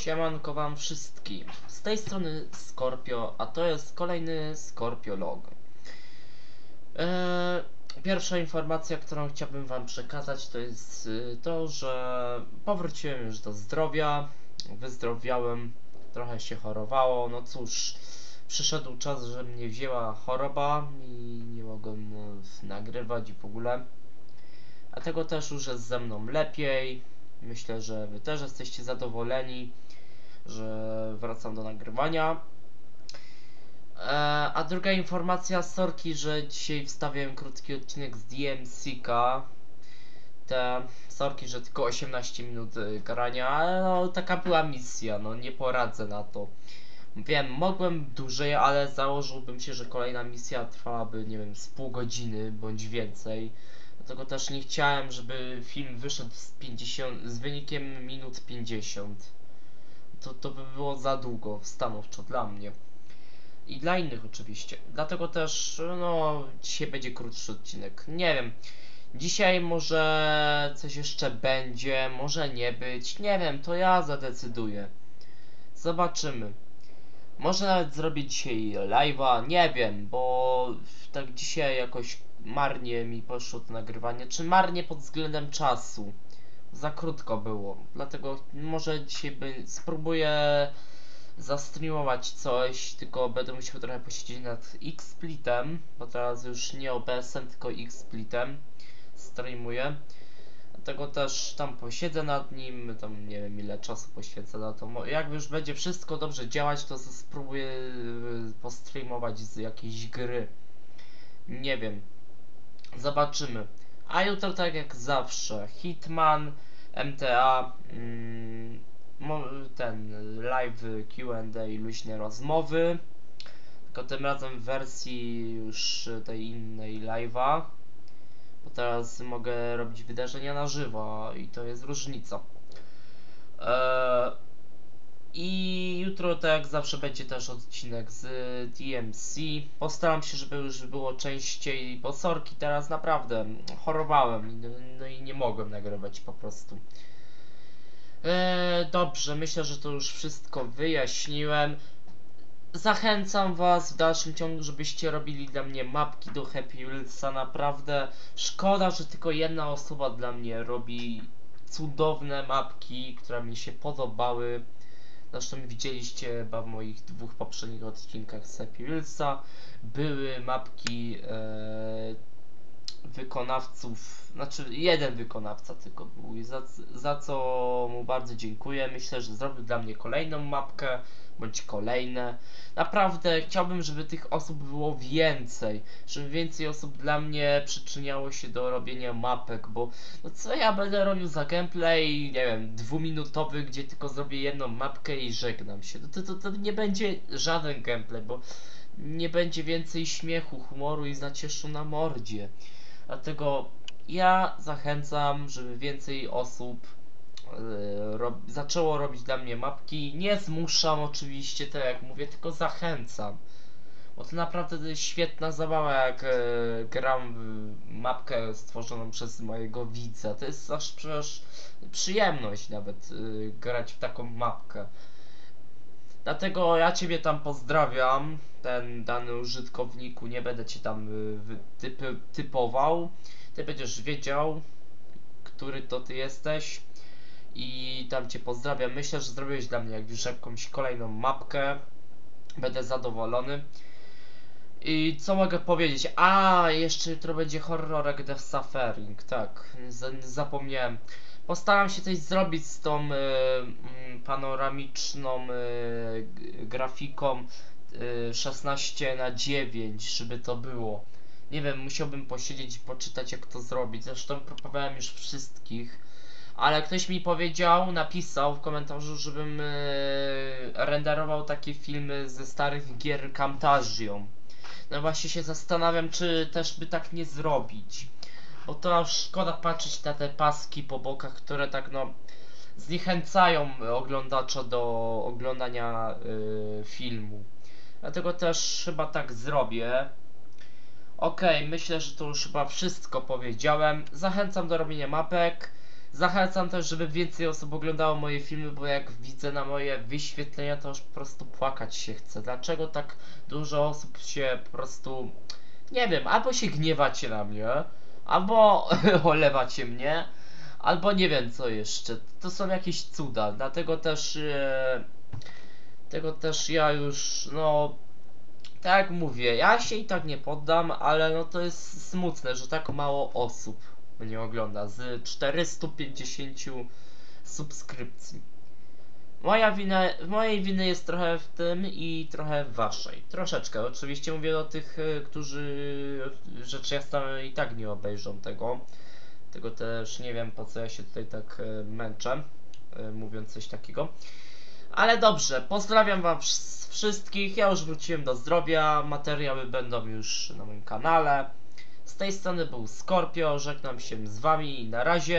Siemanko wam wszystkim. Z tej strony Scorpio, a to jest kolejny Scorpio Log. Eee, pierwsza informacja, którą chciałbym wam przekazać, to jest y, to, że powróciłem już do zdrowia, wyzdrowiałem, trochę się chorowało, no cóż, przyszedł czas, że mnie wzięła choroba i nie mogłem no, nagrywać i w ogóle. A tego też już jest ze mną lepiej. Myślę, że wy też jesteście zadowoleni, że wracam do nagrywania. E, a druga informacja, sorki, że dzisiaj wstawiłem krótki odcinek z DMC-ka. Te sorki, że tylko 18 minut y, grania, ale no taka była misja, no nie poradzę na to. Wiem, mogłem dłużej, ale założyłbym się, że kolejna misja trwałaby, nie wiem, z pół godziny bądź więcej. Dlatego też nie chciałem, żeby film wyszedł z 50, z wynikiem minut 50. To, to by było za długo, stanowczo dla mnie. I dla innych oczywiście. Dlatego też, no, dzisiaj będzie krótszy odcinek. Nie wiem. Dzisiaj może coś jeszcze będzie, może nie być. Nie wiem, to ja zadecyduję. Zobaczymy. Może nawet zrobić dzisiaj live'a, nie wiem, bo tak dzisiaj jakoś marnie mi poszło to nagrywanie, czy marnie pod względem czasu. Za krótko było, dlatego może dzisiaj by spróbuję zastreamować coś, tylko będę musiał trochę posiedzieć nad X-Splitem, bo teraz już nie OBS-em, tylko X-Splitem streamuję. Dlatego też tam posiedzę nad nim, tam nie wiem ile czasu poświęcę na to. Jak już będzie wszystko dobrze działać, to spróbuję y, postreamować z jakiejś gry. Nie wiem. Zobaczymy. A jutro tak jak zawsze. Hitman, MTA, mm, ten live Q&A, luźne rozmowy. Tylko tym razem w wersji już tej innej live'a. Bo teraz mogę robić wydarzenia na żywo i to jest różnica. Eee, I jutro, tak jak zawsze, będzie też odcinek z DMC. Postaram się, żeby już było częściej, bo sorki teraz naprawdę chorowałem, no i nie mogłem nagrywać po prostu. Eee, dobrze, myślę, że to już wszystko wyjaśniłem. Zachęcam was w dalszym ciągu, żebyście robili dla mnie mapki do Happy Wheelsa. Naprawdę szkoda, że tylko jedna osoba dla mnie robi cudowne mapki, które mi się podobały. Zresztą widzieliście chyba w moich dwóch poprzednich odcinkach z Happy. Były mapki e, wykonawców, znaczy jeden wykonawca tylko był i za, za co mu bardzo dziękuję. Myślę, że zrobił dla mnie kolejną mapkę bądź kolejne. Naprawdę chciałbym, żeby tych osób było więcej, żeby więcej osób dla mnie przyczyniało się do robienia mapek, bo no co ja będę robił za gameplay, nie wiem, dwuminutowy, gdzie tylko zrobię jedną mapkę i żegnam się. To, to, to nie będzie żaden gameplay, bo nie będzie więcej śmiechu, humoru i zacieszu na mordzie. Dlatego ja zachęcam, żeby więcej osób rob, zaczęło robić dla mnie mapki. Nie zmuszam oczywiście, tak jak mówię, tylko zachęcam. Bo to naprawdę świetna zabawa, jak yy, gram w mapkę stworzoną przez mojego widza. To jest aż przecież przyjemność nawet yy, grać w taką mapkę. Dlatego ja Ciebie tam pozdrawiam, ten dany użytkowniku, nie będę Cię tam y, typy, typował. Ty będziesz wiedział, który to Ty jesteś i tam Cię pozdrawiam. Myślę, że zrobiłeś dla mnie już jakąś kolejną mapkę. Będę zadowolony. I co mogę powiedzieć? A, jeszcze jutro będzie horrorek The Suffering, tak, zapomniałem. Postaram się coś zrobić z tą y, y, panoramiczną y, grafiką 16 na 9, żeby to było. Nie wiem, musiałbym posiedzieć i poczytać jak to zrobić. Zresztą próbowałem już wszystkich. Ale ktoś mi powiedział, napisał w komentarzu, żebym renderował takie filmy ze starych gier Camtasią. No właśnie się zastanawiam, czy też by tak nie zrobić. Bo to szkoda patrzeć na te paski po bokach, które tak no zniechęcają oglądacza do oglądania y, filmu. Dlatego też chyba tak zrobię. Ok, myślę, że to już chyba wszystko powiedziałem. Zachęcam do robienia mapek. Zachęcam też, żeby więcej osób oglądało moje filmy, bo jak widzę na moje wyświetlenia, to już po prostu płakać się chce. Dlaczego tak dużo osób się po prostu, nie wiem, albo się gniewacie na mnie, albo olewacie mnie, albo nie wiem co jeszcze. To są jakieś cuda, dlatego też, e, tego też ja już, no, tak mówię, ja się i tak nie poddam, ale no to jest smutne, że tak mało osób mnie ogląda z 450 subskrypcji. Moja wina, mojej winy jest trochę w tym i trochę w waszej. Troszeczkę. Oczywiście mówię do tych, e, którzy rzecz jasna i tak nie obejrzą tego. Tego też nie wiem po co ja się tutaj tak e, męczę, e, mówiąc coś takiego. Ale dobrze, pozdrawiam wam wsz- wszystkich. Ja już wróciłem do zdrowia. Materiały będą już na moim kanale. Z tej strony był Scorpio. Żegnam się z wami i na razie.